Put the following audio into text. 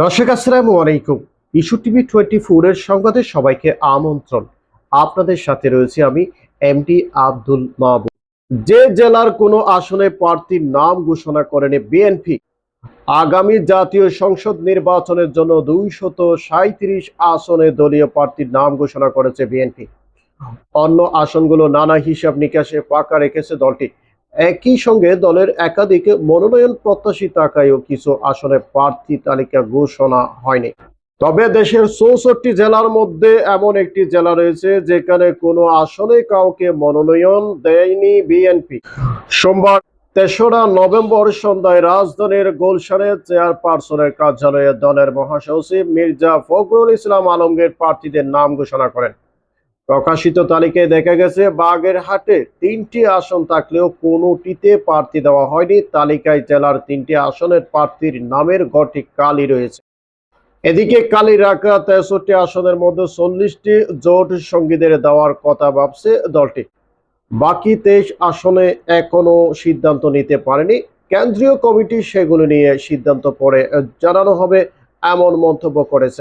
দর্শক, আসসালামু আলাইকুম। ইস্যু টিভি টোয়েন্টি ফোর এর সংবাদে সবাইকে আমন্ত্রণ। আপনাদের সাথে রয়েছে আমি এমডি আব্দুল মাহবুব যে জেলার কোনো আসনে প্রার্থীর নাম ঘোষণা করেনি বিএনপি, আগামী জাতীয় সংসদ নির্বাচনের জন্য দুইশত সাঁত্রিশ আসনে দলীয় প্রার্থীর নাম ঘোষণা করেছে বিএনপি। অন্য আসনগুলো নানা হিসাব নিকাশে পাকা রেখেছে দলটি। একই সঙ্গে দলের একাধিক মনোনয়ন প্রত্যাশী থাকায়ও কিছু আসনে প্রার্থী তালিকা ঘোষণা হয়নি। তবে দেশের চৌষট্টি জেলার মধ্যে এমন একটি জেলা রয়েছে যেখানে কোনো আসনে কাউকে মনোনয়ন দেয়নি বিএনপি। সোমবার তেসরা নভেম্বর সন্ধ্যায় রাজধানীর গুলশানে চেয়ারপারসনের কার্যালয়ে দলের মহাসচিব মির্জা ফখরুল ইসলাম আলমগীর প্রার্থীদের নাম ঘোষণা করেন। প্রকাশিত তালিকায় দেখা গেছে, বাগেরহাটে তিনটি আসন থাকলেও কোনোটিতে প্রার্থী দেওয়া হয়নি। তালিকায় জেলার তিনটি আসনের প্রার্থীর নামের ঘরটি কালি রয়েছে। এদিকে কালি রাখা তেষট্টি আসনের মধ্যে চল্লিশটি জোট সঙ্গীদের দেওয়ার কথা ভাবছে দলটি। বাকি তেইশ আসনে এখনও সিদ্ধান্ত নিতে পারেনি। কেন্দ্রীয় কমিটি সেগুলো নিয়ে সিদ্ধান্ত পরে জানানো হবে, এমন মন্তব্য করেছে।